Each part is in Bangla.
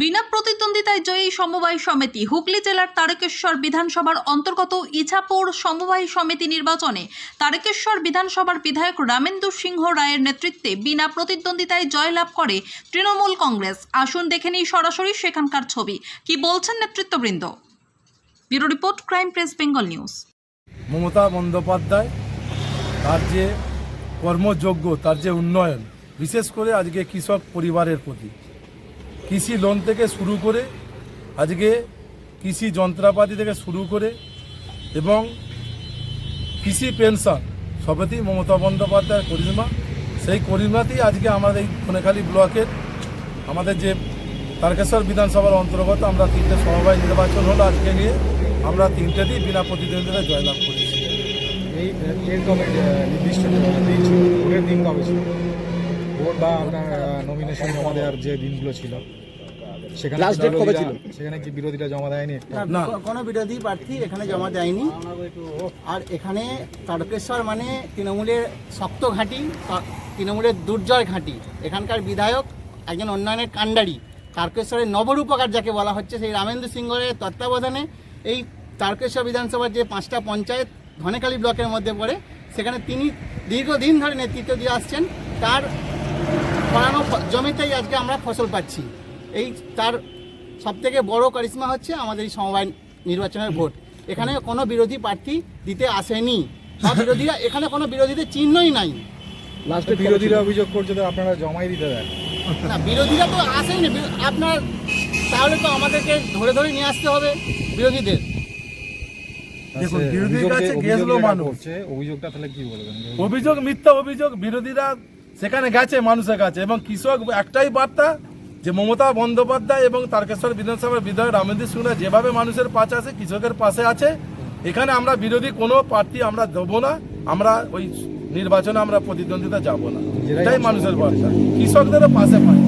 বিনা প্রতিদ্বন্দ্বিতায় জয়ী সমবায় সমিতি হুগলি জেলার তারকেশ্বর বিধানসভার অন্তর্গত ইছাপুর সমবায় সমিতি নির্বাচনে তারকেশ্বর বিধানসভার বিধায়ক রামেন্দু সিংহ রায়ের নেতৃত্বে বিনা প্রতিদ্বন্দ্বিতায় জয়লাভ করে তৃণমূল কংগ্রেস। আসুন দেখে নিই সরাসরি সেখানকার ছবি। কি বলছেন নেতৃত্ববৃন্দ? Bureau report, crime press, Bengal news. Mamata Bandyopadhyay, তার যে কর্মযোগ্য, তার যে উন্নয়ন, বিশেষ করে আজকে কৃষক পরিবারের প্রতি। কৃষি লোন থেকে শুরু করে আজকে কৃষি যন্ত্রপাতি থেকে শুরু করে এবং কৃষি পেনশন সবেতেই মমতা বন্দ্যোপাধ্যায়ের করিশ্মা সেই করিশ্মাতেই আজকে আমাদের এই কোনেখালী ব্লকের আমাদের যে তারকেশ্বর বিধানসভার অন্তর্গত আমরা তিনটে সমবায় নির্বাচন হলো আজকে নিয়ে। আমরা তিনটেতেই বিনা প্রতিদ্বন্দ্বিতায় জয়লাভ করেছি। এই নির্দিষ্ট দিন কবে ছিল? ভোট বা আপনার নমিনেশন জমা দেওয়ার যে দিনগুলো ছিল। সেখানে Last কি কবে ছিল? সেখানে কি বিরোধীরা জমা দেয়নি? না। কোনো বিরোধী প্রার্থী এখানে জমা দেয়নি। আর এখানে তারকেশ্বর মানে তৃণমূলের শক্ত ঘাঁটি তৃণমূলের দুর্জয় ঘাঁটি। এখানকার বিধায়ক একজন উন্নয়নের কাণ্ডারি। তারকেশ্বরের নবরূপকার যাকে বলা হচ্ছে সেই রামেন্দ্র সিংহের তত্ত্বাবধানে এই তারকেশ্বর বিধানসভার যে পাঁচটা পঞ্চায়েত ধনেখালী ব্লকের মধ্যে পড়ে সেখানে তিনি দীর্ঘদিন ধরে নেতৃত্ব দিয়ে আসছেন। তার ফলানো জমিতেই আজকে আমরা ফসল পাচ্ছি। এই তার সব থেকে বড় কারিশ্মা হচ্ছে আমাদের এই সমবায় নির্বাচনের ভোট। এখানে কোনো বিরোধী প্রার্থী দিতে আসেনি। সব বিরোধীরা এখানে কোনো বিরোধীদের চিহ্নই নাই। লাস্টে বিরোধীরা অভিযোগ করছে যে আপনারা জমাই দিতে দেন। না বিরোধীরা তো আসেনি। আপনার তাহলে তো আমাদেরকে ধরে ধরে নিয়ে আসতে হবে বিরোধীদের। দেখুন, বিরোধীর কাছে গেছিল মানুষ। অভিযোগটা তাহলে কি বলবেন? অভিযোগ মিথ্যা অভিযোগ বিরোধীরা সেখানে গেছে মানুষের কাছে। এবং কৃষক একটাই বার্তা যে মমতা বন্দ্যোপাধ্যায় এবং তারকেশ্বর বিধানসভার বিধায়ক রামেন্দ্র সিংরা যেভাবে মানুষের পাশে আছে কৃষকের পাশে আছে এখানে আমরা বিরোধী কোনো প্রার্থী আমরা দেবো না আমরা ওই নির্বাচনে আমরা প্রতিদ্বন্দ্বিতা যাব না। এটাই মানুষের বার্তা কৃষকদেরও পাশে পাই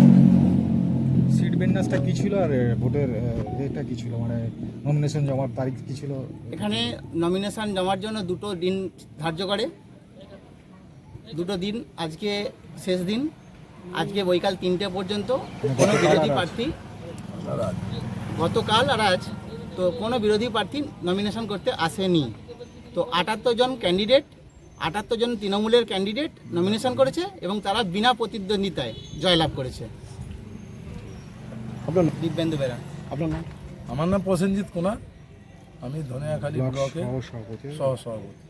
সিট বিন্যাসটা কি ছিল আর ভোটের এটা কি ছিল? মানে নমিনেশন জমার তারিখ কি ছিল? এখানে নমিনেশন জমার জন্য দুটো দিন ধার্য করে। দুটো দিন আজকে শেষ দিন। আজকে বৈকাল তিনটে পর্যন্ত কোনো বিরোধী প্রার্থী গতকাল আর আজ তো কোনো বিরোধী প্রার্থী নমিনেশন করতে আসেনি। তো আটাত্তর জন ক্যান্ডিডেট আটাত্তর জন তৃণমূলের ক্যান্ডিডেট নমিনেশন করেছে এবং তারা বিনা প্রতিদ্বন্দ্বিতায় জয়লাভ করেছে। আপনার দিব্যেন্দু বেরা। আপনার নাম? আমার নাম প্রসেনজিৎ কুমার। আমি ধনিয়াখালী ব্লক ব্লকে সহ সভাপতি